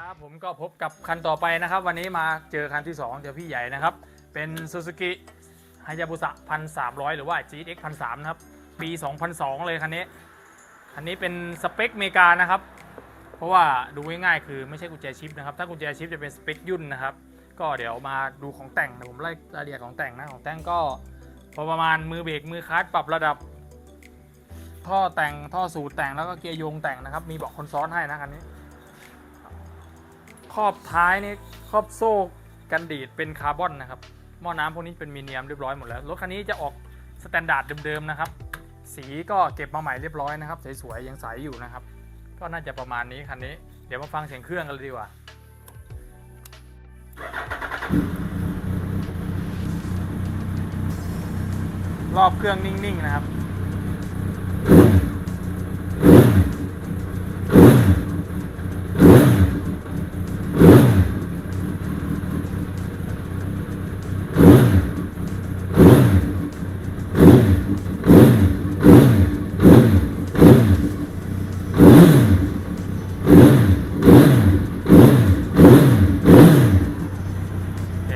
ครับ ผมก็พบกับคันต่อไปนะครับ วันนี้มาเจอคันที่2เจอพี่ใหญ่นะครับ เป็น Suzuki Hayabusa 1,300หรือว่า GX 1,300นะครับ ปี 2002 เลยคันนี้ คันนี้เป็นสเปคเมกานะครับ เพราะว่าดูง่ายๆคือไม่ใช่กุญแจชิปนะครับ ถ้ากุญแจชิปจะเป็นสเปคยุ่นนะครับ ก็เดี๋ยวมาดูของแต่งนะผมไล่รายละเอียดของแต่งนะของแต่งก็พอประมาณมือเบรกมือคลัตช์ปรับระดับ ท่อแต่งท่อสูตรแต่งแล้วก็เกียร์โยงแต่งนะครับ มีเบอกคนซ้อนให้นะคันนี้ ครอบท้ายนี่ครอบโซ่กันดีดเป็นคาร์บอนนะครับหม้อน้ำพวกนี้เป็นมีเนียมเรียบร้อยหมดแล้วรถคันนี้จะออกสแตนดาร์ดเดิมๆนะครับ สีก็เก็บมาใหม่เรียบร้อยนะครับสวยๆยังใสอยู่นะครับ ก็น่าจะประมาณนี้คันนี้ เดี๋ยวมาฟังเสียงเครื่องกันเลยดีกว่า รอบเครื่องนิ่งๆนะครับ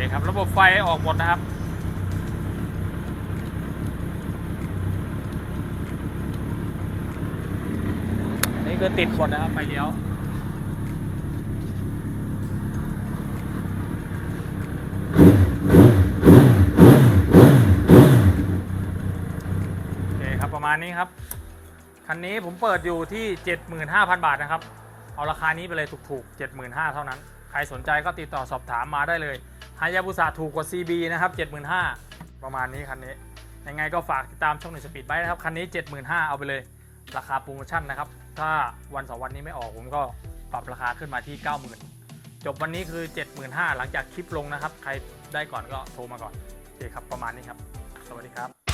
คครับ ระบบไฟออกหมดนะครับอันนี้คือติดหมดนะครับไฟเลี้ยวโอเคครับประมาณนี้ครับ คันนี้ผมเปิดอยู่ที่ 75,000 บาทนะครับ เอาราคานี้ไปเลยถูกๆ75,000เท่านั้นใครสนใจก็ติดต่อสอบถามมาได้เลย ฮายาบุสะถูกกว่า CB นะครับ 75,000 ประมาณนี้คันนี้ ยังไงก็ฝากติดตามช่องหนึ่งสปีดไบค์นะครับ คันนี้ 75,000 เอาไปเลย ราคาโปรโมชั่นนะครับ ถ้าวันสองวันนี้ไม่ออกผมก็ปรับราคาขึ้นมาที่ 90,000 จบวันนี้คือ 75,000 หลังจากคลิปลงนะครับ ใครได้ก่อนก็โทรมาก่อนโอเคครับประมาณนี้ครับ สวัสดีครับ